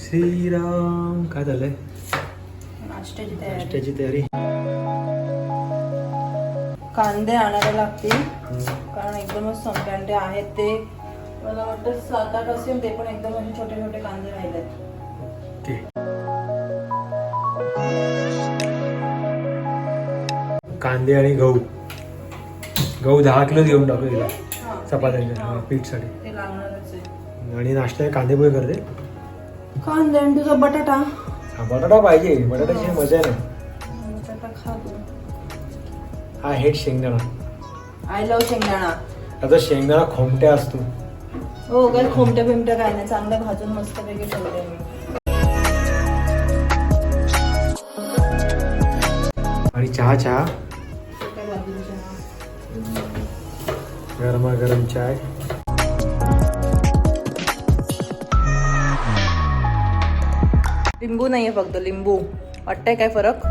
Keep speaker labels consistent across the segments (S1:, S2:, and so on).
S1: श्रीराम काय झालंय?
S2: नाश्त्याची तयारी. कांदे आणायला लागतील. कारण एकदमच संपले आणि ते आहेत ते. मला वाटतं सात आठ असेल ते पण एकदम असे छोटे छोटे कांदे राहिलेत.
S1: ओके. कांदे आणि गहू. गहू दहा किलो घेऊन टाकू तिला. चपात्यांच्या. पीठसाठी.
S2: लागणारच आहे.
S1: आणि नाश्ता कांदे पोहे करते.
S2: कांदे आणि तुझा बटाटा.
S1: हा, बटाटा पाहिजे. बटाट्याची मजा नाही
S2: बटाटा खा तू.
S1: हा हेट शेंगदाणा.
S2: आय लव शेंगदाणा.
S1: आता शेंगदाणा खोमट्या असतो.
S2: हो काय खोमट्या बिमट्या काय नाही. चांगलं भाजून मस्त पैकी ठेवते मी.
S1: आणि चहा चहा.
S2: बाजूच्या
S1: गरमागरम चाय.
S2: लिंबू नाही आहे फक्त लिंबू. वाटतंय काय फरक?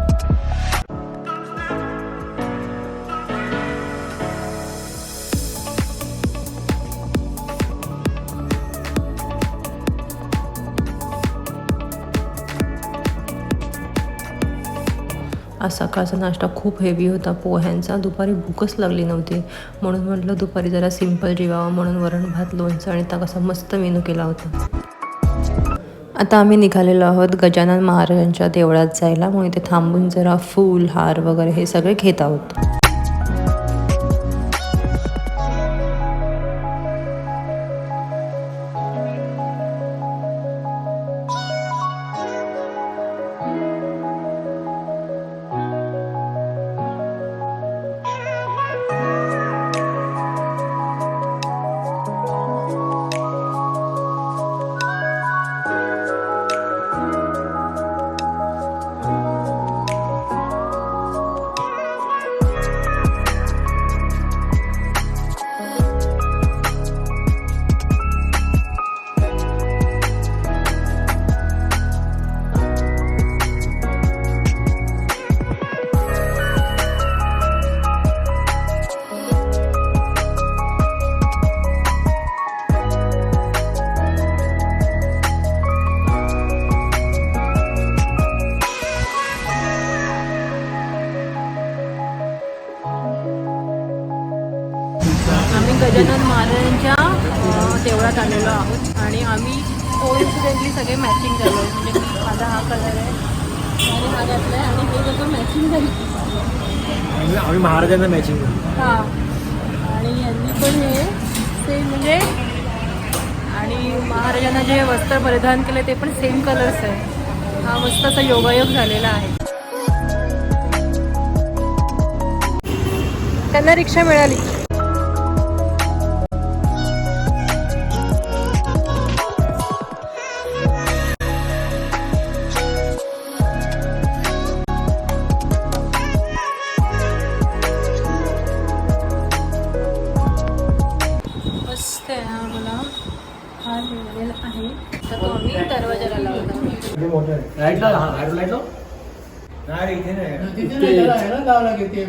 S3: आज सकाळचा नाश्ता खूप हेवी होता. पोह्यांचा. दुपारी भूकच लागली नव्हती. म्हणून म्हटलं दुपारी जरा सिंपल जेवावं. म्हणून वरण भात लोणचं आणि आता कसा मस्त मेनू केला होता. आता आम्ही निघालेलो आहोत गजानन महाराजांच्या देवळात जायला म्हणून इथे थांबून जरा फूल हार वगैरे हे सगळे घेत आहोत. आम्ही गजानन महाराजांच्या देवळात आलेलो आहोत. आणि आम्ही कोइन्सिडेंटली सगळे मॅचिंग झालो. म्हणजे माझा हा कलर आहे आणि हा घातला आहे आणि हे सगळं मॅचिंग झालं.
S1: आम्ही महाराजांना मॅचिंग
S3: हां. आणि यांनी पण हे सेम म्हणजे आणि महाराजांना जे वस्त्र परिधान केलं ते पण सेम कलर्स आहे. हा मस्त असा योगायोग झालेला आहे. त्यांना रिक्षा मिळाली. लावला
S1: लाइट लाव हा लाइट लाइट लाव. नाही रे, इथे नाही.
S4: तिथे नाही त्याला आहे ना लावं लागेल ते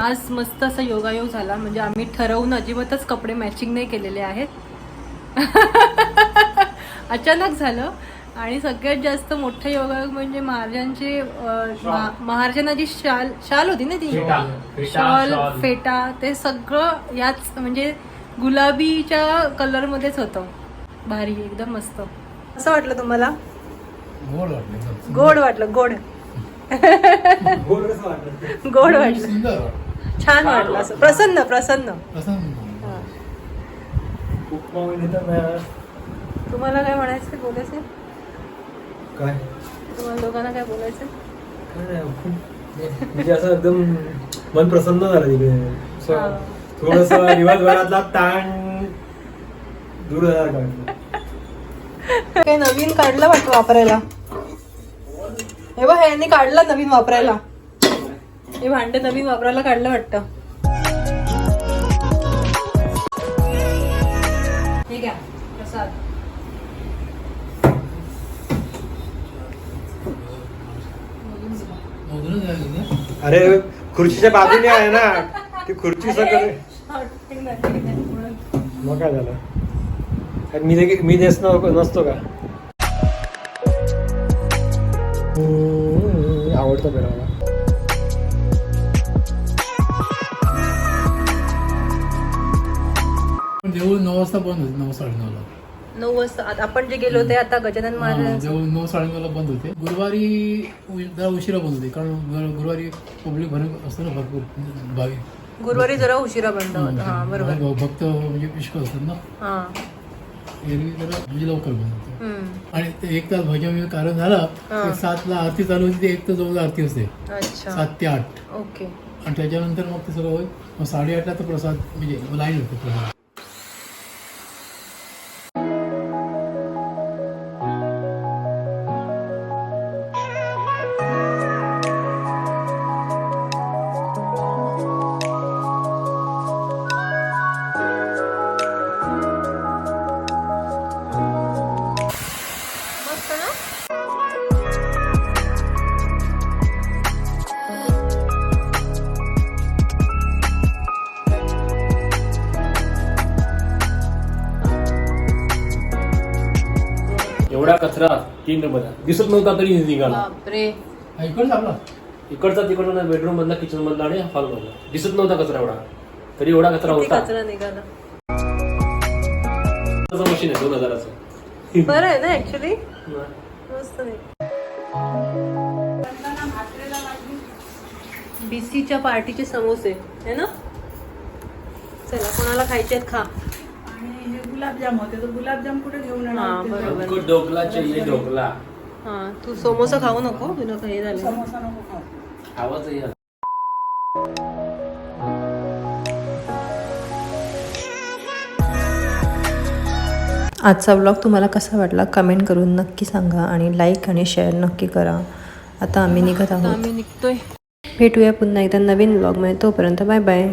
S3: आज मस्त असा योगायोग झाला म्हणजे आम्ही ठरवून अजिबातच कपडे मॅचिंग नाही केलेले आहेत. अचानक झालं. आणि सगळ्यात जास्त मोठं योगायोग म्हणजे महाराजांचे अं, महा- महाराजांना जी शाल शाल होती ना ती? शॉल. फेटा ते सगळं याच म्हणजे गुलाबीच्या कलर मध्येच होतं. भारी एकदम मस्त. असं वाटलं तुम्हाला?
S4: गोड वाटलं.
S3: गोड वाटलं गोड.
S1: वाटलं.
S3: छान वाटलं असं. प्रसन्न प्रसन्न. हा. तुम्हाला काय म्हणायचं बोलायचं?
S1: काय?
S3: तुम्हाला दोघांना काय बोलायचं
S1: काय नाही, खूप म्हणजे असं एकदम मन प्रसन्न झालं तिकडे
S3: हा.
S1: थोडस दिवसभरातला ताण दूर झाला वाटलं.
S2: काही नवीन काढलं वाटतं वापरायला. हे बघ यांनी काढलं नवीन वापरायला. हे भांडे नवीन वापरायला काढलं वाटतं. हे घ्या प्रसाद
S4: लागली ना
S1: अरे खुर्चीच्या बाजूने आहे ना ती खुर्ची सगळं. मग काय झालं? मी दे- मी नेसनो नसतो का? आवडतं
S4: पण देऊळ नऊ वाजता बंद होते नऊ साडेनऊला
S3: नऊ वाजता. आता आपण जे गेलो ते आता गजानन
S4: हा,
S3: महाराज
S4: देऊळ नऊ साडेनऊला बंद होते. गुरुवारी उ- जरा उशिरा बंद होते कारण गुर- गुरुवारी पब्लिक भरपूर असतं ना भरपूर भाविक
S3: गुरुवारी जरा उशिरा बंद होता. हा बरोबर.
S4: भक्त म्हणजे पुष्कळ असतात ना.
S3: हा.
S4: एरवी जरा म्हणजे लवकर बंद होते.
S3: हम्म.
S4: आणि ते एक तास भजन कारण झाला
S3: हा.
S4: सातला आरती चालू होती ते एक तास जवळ आरती असते.
S3: अच्छा.
S4: सात ते आठ.
S3: ओके.
S4: आणि त्याच्यानंतर मग ते सगळं होईल. मग साडेआठला तर प्रसाद म्हणजे लाईन होते प्रसाद.
S5: एवढा कचरा तीन नंबर दिसत नव्हता तरी निघाला.
S3: बापरे.
S4: इकडचा आपला
S5: इकडचा तिकडचा बेडरूम मधला किचन मधला आणि हॉल मधला. दिसत नव्हता कचरा एवढा. तरी एवढा कचरा
S3: किती
S5: होता.
S3: कचरा निघाला?
S5: मशीन आहे दोन हजाराचं.
S3: बरं आहे ना ऍक्च्युली मस्त नाही बीसीच्या पार्टीचे समोसे है ना? चला कोणाला खायचे आहेत खा.
S6: आणि हे गुलाबजाम होते तर गुलाबजाम कुठे घेऊन
S3: हा
S6: येणार होते?
S3: बरोबर
S5: हमको ढोकला चाहिए ढोकला.
S3: हा तू समोसा खाऊ नको तुला काही झालं.
S6: समोसा नको खाऊ.
S5: आवाज
S7: आजचा व्लॉग तुम्हाला कसा वाटला कमेंट करून नक्की सांगा आणि लाईक आणि शेअर नक्की करा. आता आम्ही निघत आहोत.
S3: आम्ही निघतोय.
S7: भेटूया पुन्हा एकदा नवीन व्लॉगमध्ये तोपर्यंत बाय बाय